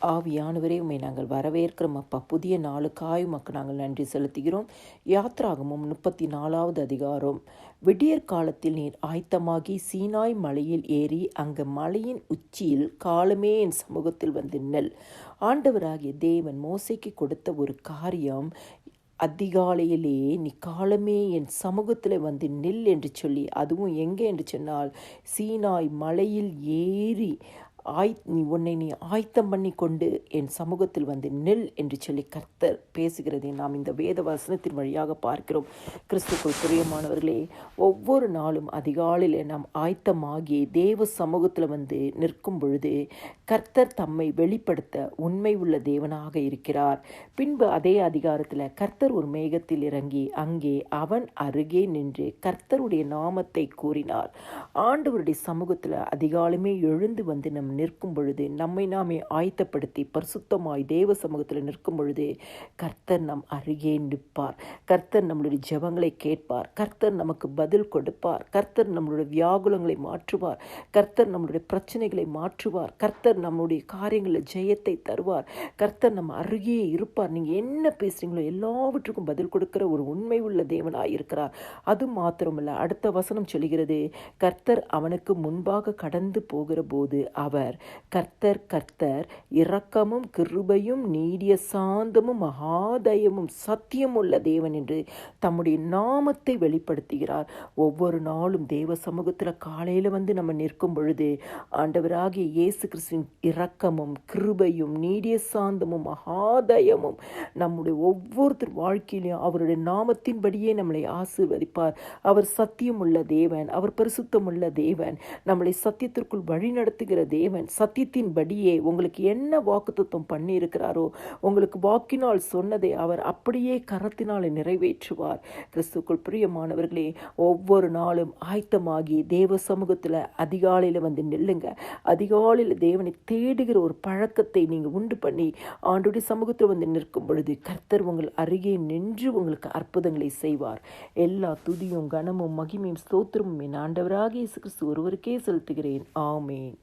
ஆவியானவரே உண்மை நாங்கள் வரவேற்கிறோம். அப்பா புதிய நாளுக்காய் உமக்கு நாங்கள் நன்றி செலுத்துகிறோம். யாத்ராகமும் முப்பத்தி நாலாவது அதிகாரம். விடியற் காலத்தில் நீர் ஆயத்தமாகி சீனாய் மலையில் ஏறி அங்கு மலையின் உச்சியில் காலமே என் சமூகத்தில் வந்து நெல் ஆண்டவராகிய தேவன் மோசைக்கு கொடுத்த ஒரு காரியம் அதிகாலையிலே நீ காலமே என் சமூகத்தில் வந்து நெல் என்று சொல்லி அதுவும் எங்கே என்று சொன்னால் சீனாய் மலையில் ஏறி ஆய் நீ உன்னை நீ ஆயத்தம் பண்ணி கொண்டு என் சமூகத்தில் வந்து நெல் என்று சொல்லி கர்த்தர் பேசுகிறதை நாம் இந்த வேத வசனத்தின் வழியாக பார்க்கிறோம். கிறிஸ்துக்குள் பிரியமானவர்களே ஒவ்வொரு நாளும் அதிகாலையில் நாம் ஆயத்தமாகி தேவ சமூகத்தில் வந்து நிற்கும் பொழுது கர்த்தர் தம்மை வெளிப்படுத்த உண்மை உள்ள தேவனாக இருக்கிறார். பின்பு அதே அதிகாரத்தில் கர்த்தர் ஒரு மேகத்தில் இறங்கி அங்கே அவன் அருகே நின்று கர்த்தருடைய நாமத்தை கூறினார். ஆண்டவருடைய சமூகத்தில் அதிகாலமே எழுந்து வந்து நம் நிற்கும் பொழுது நம்மை நாமே ஆயத்தப்படுத்தி பரிசுத்தமாய் தேவ சமூகத்தில் நிற்கும் பொழுது கர்த்தர் நம் அருகே நிற்பார். கர்த்தர் நம்மளுடைய ஜெபங்களை கேட்பார். கர்த்தர் நமக்கு பதில் கொடுப்பார். கர்த்தர் நம்மளுடைய வியாகுலங்களை மாற்றுவார். கர்த்தர் நம்மளுடைய பிரச்சனைகளை மாற்றுவார். கர்த்தர் நம்முடைய காரியங்களில் ஜெயத்தை தருவார். கர்த்தர் நம்ம அருகே இருப்பார். நீங்கள் என்ன பேசுகிறீங்களோ எல்லாவற்றுக்கும் பதில் கொடுக்கிற ஒரு உண்மை உள்ள தேவனாக இருக்கிறார். அது மாத்திரமல்ல அடுத்த வசனம் சொல்கிறது கர்த்தர் அவனுக்கு முன்பாக கடந்து போகிற போது அவர் கர்த்தர் கர்த்தர் இரக்கமும் கிருபையும் நீடிய சாந்தமும் மகாதயமும் சத்தியம் உள்ள தேவன் என்று தம்முடைய நாமத்தை வெளிப்படுத்துகிறார். ஒவ்வொரு நாளும் தேவ சமூகத்தில் காலையில் வந்து நம்ம நிற்கும் பொழுது ஆண்டவராகிய இயேசு கிறிஸ்துவின் இரக்கமும் கிருபையும் நீடிய சாந்தமும் மகாதயமும் நம்முடைய ஒவ்வொருத்தர் வாழ்க்கையிலையும் அவருடைய நாமத்தின்படியே நம்மளை ஆசீர்வதிப்பார். அவர் சத்தியம் உள்ள தேவன் அவர் பரிசுத்தம் உள்ள தேவன் நம்மளை சத்தியத்திற்குள் வழி நடத்துகிற தேவன். சத்தியத்தின்படியே உங்களுக்கு என்ன வாக்குத்தத்தம் பண்ணியிருக்கிறாரோ உங்களுக்கு வாக்கினால் சொன்னதை அவர் அப்படியே கரத்தினால் நிறைவேற்றுவார். கிறிஸ்துக்குள் பிரியமானவர்களே ஒவ்வொரு நாளும் ஆயத்தமாகி தேவ சமூகத்தில் அதிகாலையில் வந்து நில்லுங்க. அதிகாலையில் தேவனை தேடுகிற ஒரு பழக்கத்தை நீங்கள் உண்டு பண்ணி ஆண்டுடைய சமூகத்தில் வந்து நிற்கும் பொழுது கர்த்தர் உங்கள் அருகே நின்று உங்களுக்கு அற்புதங்களை செய்வார். எல்லா துதியும் கனமும் மகிமையும் ஸ்தோத்திரமும் என் ஆண்டவராக இயேசு கிறிஸ்து ஒருவருக்கே செலுத்துகிறேன். ஆமேன்.